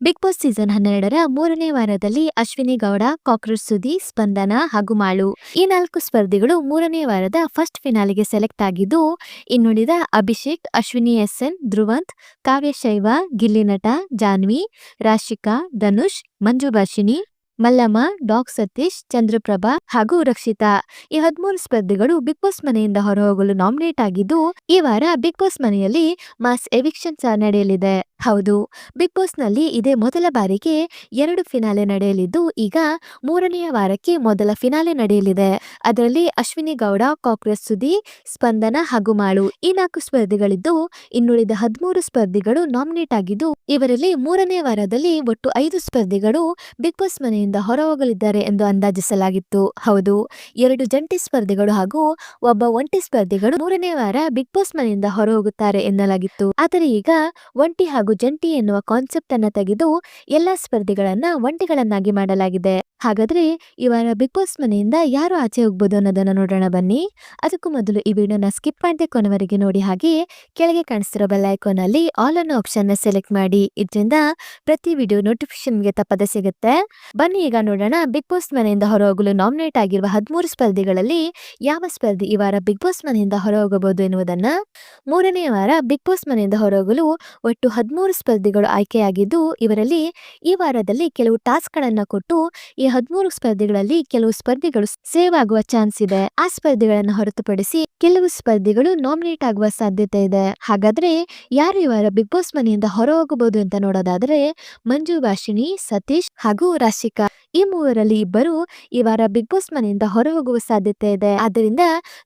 Big boss season ಹನ್ನೆರಡರ ಮೂರನೇ ವಾರದಲ್ಲಿ ಅಶ್ವಿನಿ ಗೌಡ, ಕಾಕ್ರೋಚ್ ಸುದಿ ಸ್ಪಂದನ ಹಾಗೂ ಮಾಳು. ಈ ನಾಲ್ಕು ಸ್ಪರ್ಧಿಗಳು ಮೂರನೇ ವಾರದ ಫಸ್ಟ್ ಫಿನಾಲಿಗೆ ಸೆಲೆಕ್ಟ್ ಆಗಿದ್ದು, ಇನ್ನುಳಿದ Abhishek, Ashwini S N Dhruvanth, Kavya Shaiva, Gilli Nata, Janvi, Rashika, Dhanush, Manju Bhashini, Mallamma, dog Satish, Chandraprabha ಹಾಗೂ ರಕ್ಷಿತಾ. ಈ ಹದಿಮೂರು ಸ್ಪರ್ಧಿಗಳು ಬಿಗ್ ಬಾಸ್ ಮನೆಯಿಂದ ಹೊರಹೋಗಲು ನಾಮಿನೇಟ್ ಆಗಿದ್ದು, ಈ ವಾರ ಬಿಗ್ ಬಾಸ್ ಮನೆಯಲ್ಲಿ ಮಾಸ್ ಎವಿಕ್ಷನ್ ಸಹ ನಡೆಯಲಿದೆ. ಹೌದು. ಬಿಗ್ ಬಾಸ್ನಲ್ಲಿ ಇದೇ ಮೊದಲ ಬಾರಿಗೆ ಎರಡು ಫಿನಾಲೆ ನಡೆಯಲಿದ್ದು, ಈಗ ಮೂರನೆಯ ವಾರಕ್ಕೆ ಮೊದಲ ಫಿನಾಲೆ ನಡೆಯಲಿದೆ. ಅದರಲ್ಲಿ ಅಶ್ವಿನಿ ಗೌಡ, ಕಾಂಗ್ರೆಸ್ ಸುದಿ, ಸ್ಪಂದನ ಹಾಗೂ ಮಾಳು ಈ ನಾಲ್ಕು ಸ್ಪರ್ಧಿಗಳಿದ್ದು, ಇನ್ನುಳಿದ ಹದಿಮೂರು ಸ್ಪರ್ಧಿಗಳು ನಾಮಿನೇಟ್ ಆಗಿದ್ದು, ಇವರಲ್ಲಿ ಮೂರನೇ ವಾರದಲ್ಲಿ ಒಟ್ಟು ಐದು ಸ್ಪರ್ಧಿಗಳು ಬಿಗ್ ಬಾಸ್ ಮನೆಯಿಂದ ಹೊರಹೋಗಲಿದ್ದಾರೆ ಎಂದು ಅಂದಾಜಿಸಲಾಗಿತ್ತು. ಹೌದು, ಎರಡು ಜಂಟಿ ಸ್ಪರ್ಧಿಗಳು ಹಾಗೂ ಒಬ್ಬ ಒಂಟಿ ಸ್ಪರ್ಧಿಗಳು ಮೂರನೇ ವಾರ ಬಿಗ್ ಬಾಸ್ ಮನೆಯಿಂದ ಹೊರಹೋಗುತ್ತಾರೆ ಎನ್ನಲಾಗಿತ್ತು. ಆದರೆ ಈಗ ಒಂಟಿ ಹಾಗೂ ಜಂಟಿ ಎನ್ನುವ ಕಾನ್ಸೆಪ್ಟ್ ಅನ್ನ ತೆಗೆದು ಎಲ್ಲಾ ಸ್ಪರ್ಧಿಗಳನ್ನ ಒಂಟಿಗಳನ್ನಾಗಿ ಮಾಡಲಾಗಿದೆ. ಹಾಗಾದ್ರೆ ಇವರ ಬಿಗ್ ಬಾಸ್ ಮನೆಯಿಂದ ಯಾರು ಆಚೆ ಹೋಗ್ಬೋದು ಅನ್ನೋದನ್ನ ನೋಡೋಣ ಬನ್ನಿ. ಅದಕ್ಕೂ ಮೊದಲು ಈ ವಿಡಿಯೋನ ಸ್ಕಿಪ್ ಮಾಡದೆ ಕೊನೆವರೆಗೆ ನೋಡಿ ಹಾಗೆ ಕೆಳಗೆ ಕಾಣಿಸ್ತಿರೋ ಬೆಲ್ ಐಕಾನ್ ಅಲ್ಲಿ ಆಲ್ ಅನ್ನೋ ಆಪ್ಷನ್ನ ಸೆಲೆಕ್ಟ್ ಮಾಡಿ. ಇದರಿಂದ ಪ್ರತಿ ವಿಡಿಯೋ ನೋಟಿಫಿಕೇಶನ್ಗೆ ತಪ್ಪದೆ ಸಿಗುತ್ತೆ. ಬನ್ನಿ ಈಗ ನೋಡೋಣ ಬಿಗ್ ಬಾಸ್ ಮನೆಯಿಂದ ಹೊರಹೋಗಲು ನಾಮಿನೇಟ್ ಆಗಿರುವ ಹದಿಮೂರು ಸ್ಪರ್ಧಿಗಳಲ್ಲಿ ಯಾವ ಸ್ಪರ್ಧಿ ಈ ವಾರ ಬಿಗ್ ಬಾಸ್ ಮನೆಯಿಂದ ಹೊರಹೋಗಬಹುದು ಎನ್ನುವುದನ್ನ. ಮೂರನೇ ವಾರ ಬಿಗ್ ಬಾಸ್ ಮನೆಯಿಂದ ಹೊರಹೋಗಲು ಒಟ್ಟು ಹದಿಮೂರು ಸ್ಪರ್ಧಿಗಳು ಆಯ್ಕೆಯಾಗಿದ್ದು, ಇವರಲ್ಲಿ ಈ ವಾರದಲ್ಲಿ ಕೆಲವು ಟಾಸ್ಕ್ಗಳನ್ನು ಕೊಟ್ಟು, ಈ ಹದಿಮೂರು ಸ್ಪರ್ಧಿಗಳಲ್ಲಿ ಕೆಲವು ಸ್ಪರ್ಧಿಗಳು ಸೇವ್ ಆಗುವ ಚಾನ್ಸ್ ಇದೆ. ಆ ಸ್ಪರ್ಧಿಗಳನ್ನು ಹೊರತುಪಡಿಸಿ ಕೆಲವು ಸ್ಪರ್ಧಿಗಳು ನಾಮಿನೇಟ್ ಆಗುವ ಸಾಧ್ಯತೆ ಇದೆ. ಹಾಗಾದ್ರೆ ಯಾರು ಈ ವಾರ ಬಿಗ್ ಬಾಸ್ ಮನೆಯಿಂದ ಹೊರ ಹೋಗಬಹುದು ಅಂತ ನೋಡೋದಾದ್ರೆ, ಮಂಜು, ಭಾಷಿಣಿ, ಸತೀಶ್ ಹಾಗೂ ರಾಶಿಕಾ. ಈ ಮೂವರಲ್ಲಿ ಇಬ್ಬರು ಈ ವಾರ ಬಿಗ್ ಬಾಸ್ ಮನೆಯಿಂದ ಹೊರ ಹೋಗುವ ಸಾಧ್ಯತೆ ಇದೆ. ಆದ್ದರಿಂದ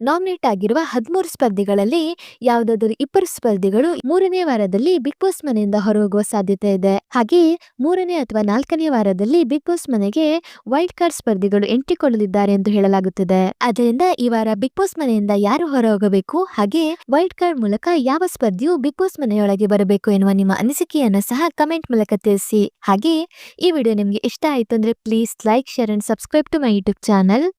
ನಾಮಿನೇಟ್ ಆಗಿರುವ ಹದಿಮೂರು ಸ್ಪರ್ಧಿಗಳಲ್ಲಿ ಯಾವುದಾದರೂ ಇಬ್ಬರು ಸ್ಪರ್ಧಿಗಳು ಮೂರನೇ ವಾರದಲ್ಲಿ ಬಿಗ್ ಬಾಸ್ ಮನೆಯಿಂದ ಹೊರಹೋಗುವ ಸಾಧ್ಯತೆ ಇದೆ. ಹಾಗೆ ಮೂರನೇ ಅಥವಾ ನಾಲ್ಕನೇ ವಾರದಲ್ಲಿ ಬಿಗ್ ಬಾಸ್ ಮನೆಗೆ ವೈಲ್ಡ್ ಕಾರ್ಡ್ ಸ್ಪರ್ಧಿಗಳು ಎಂಟ್ರಿಕೊಳ್ಳಲಿದ್ದಾರೆ ಎಂದು ಹೇಳಲಾಗುತ್ತಿದೆ. ಆದ್ದರಿಂದ ಈ ವಾರ ಬಿಗ್ ಬಾಸ್ ಮನೆಯಿಂದ ಯಾರು ಹೊರಹೋಗಬೇಕು? ಹಾಗೆ ವೈಲ್ಡ್ ಕಾರ್ಡ್ ಮೂಲಕ ಯಾವ ಸ್ಪರ್ಧಿಯು ಬಿಗ್ ಬಾಸ್ ಮನೆಯೊಳಗೆ ಬರಬೇಕು ಎನ್ನುವ ನಿಮ್ಮ ಅನಿಸಿಕೆಯನ್ನು ಸಹ ಕಮೆಂಟ್ ಮೂಲಕ ತಿಳಿಸಿ. ಹಾಗೆ ಈ ವಿಡಿಯೋ ನಿಮ್ಗೆ ಇಷ್ಟ ಆಯ್ತು ಅಂದ್ರೆ please please like, share and subscribe to my YouTube channel.